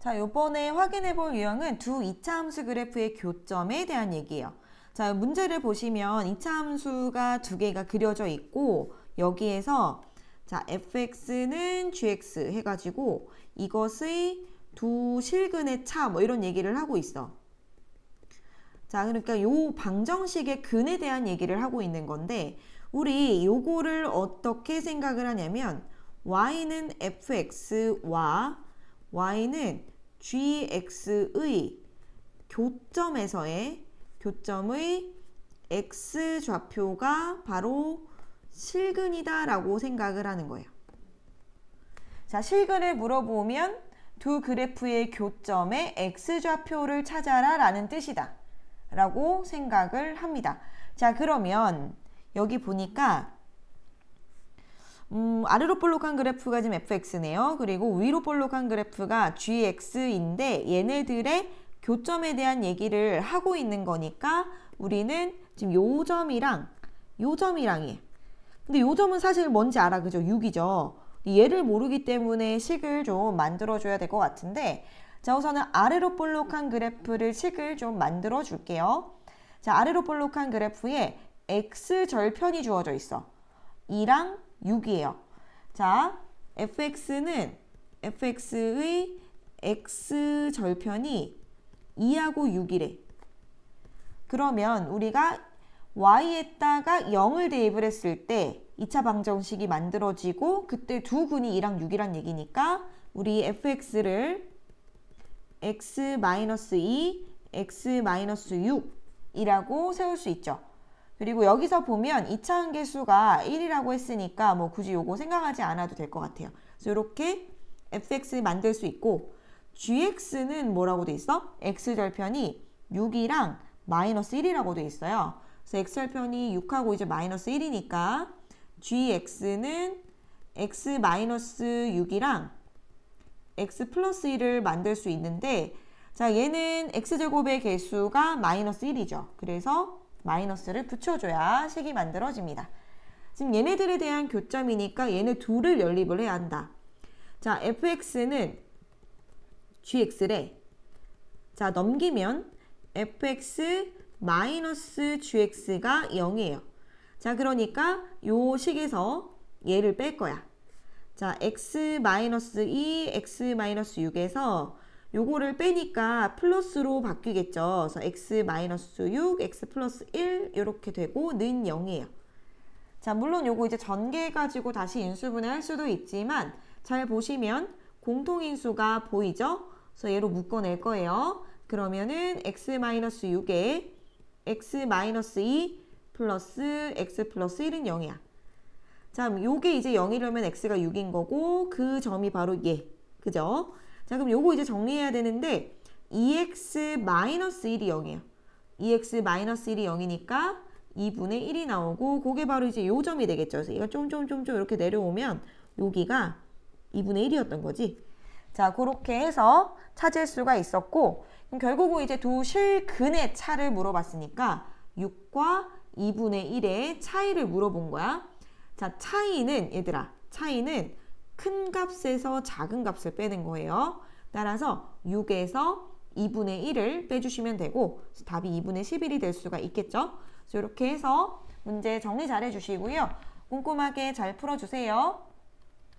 자, 요번에 확인해 볼 유형은 두 이차 함수 그래프의 교점에 대한 얘기예요. 자, 문제를 보시면 이차 함수가 두 개가 그려져 있고 여기에서 자, fx는 gx 해가지고 이것의 두 실근의 차 뭐 이런 얘기를 하고 있어. 자, 그러니까 요 방정식의 근에 대한 얘기를 하고 있는 건데 우리 요거를 어떻게 생각을 하냐면 y는 fx와 y는 gx의 교점에서의 교점의 x 좌표가 바로 실근이다라고 생각을 하는 거예요. 자, 실근을 물어보면 두 그래프의 교점의 x 좌표를 찾아라 라는 뜻이다. 라고 생각을 합니다. 자, 그러면 여기 보니까 음, 아래로 볼록한 그래프가 지금 fx네요. 그리고 위로 볼록한 그래프가 gx인데 얘네들의 교점에 대한 얘기를 하고 있는 거니까 우리는 지금 요 점이랑 요 점이랑이에요. 근데 요 점은 사실 뭔지 알아. 그죠? 6이죠. 얘를 모르기 때문에 식을 좀 만들어 줘야 될 것 같은데 자 우선은 아래로 볼록한 그래프를 식을 좀 만들어 줄게요. 자 아래로 볼록한 그래프에 x 절편이 주어져 있어. 2랑 6이에요. 자 fx는 fx의 x 절편이 2하고 6이래. 그러면 우리가 y에다가 0을 대입을 했을 때 2차 방정식이 만들어지고 그때 두 근이 2랑 6이란 얘기니까 우리 fx를 x-2, x-6 이라고 세울 수 있죠. 그리고 여기서 보면 2차 한계수가 1이라고 했으니까 뭐 굳이 요거 생각하지 않아도 될 것 같아요. 그래서 이렇게 fx 만들 수 있고 gx는 뭐라고 돼 있어? x절편이 6이랑 마이너스 1이라고 돼 있어요. 그래서 x절편이 6하고 이제 마이너스 1이니까 gx는 x 마이너스 6이랑 x 플러스 1을 만들 수 있는데 자 얘는 x제곱의 개수가 마이너스 1이죠. 그래서 마이너스를 붙여줘야 식이 만들어집니다. 지금 얘네들에 대한 교점이니까 얘네 둘을 연립을 해야 한다. 자 fx는 gx래. 자 넘기면 fx 마이너스 gx가 0이에요. 자 그러니까 요 식에서 얘를 뺄 거야. 자, x-2, x-6에서 요거를 빼니까 플러스로 바뀌겠죠. 그래서 x-6, x 플러스 1 이렇게 되고 는 0이에요. 자, 물론 요거 이제 전개 가지고 다시 인수분해 할 수도 있지만 잘 보시면 공통인수가 보이죠? 그래서 얘로 묶어낼 거예요. 그러면은 x-6에 x-2 플러스 x 플러스 1은 0이야. 자, 요게 이제 0이려면 x가 6인 거고 그 점이 바로 얘. 그죠? 자, 그럼 요거 이제 정리해야 되는데 2x-1이 0이에요. 2x 1이 0이니까 2분의 1이 나오고 그게 바로 이제 요 점이 되겠죠. 그래서 이거 좀좀좀좀 이렇게 내려오면 여기가 2분의 1이었던 거지. 자, 그렇게 해서 찾을 수가 있었고 그럼 결국은 이제 두 실근의 차를 물어봤으니까 6과 2분의 1의 차이를 물어본 거야. 자, 차이는 얘들아, 차이는 큰 값에서 작은 값을 빼는 거예요. 따라서 6에서 2분의 1을 빼주시면 되고 답이 2분의 11이 될 수가 있겠죠. 이렇게 해서 문제 정리 잘 해주시고요. 꼼꼼하게 잘 풀어주세요.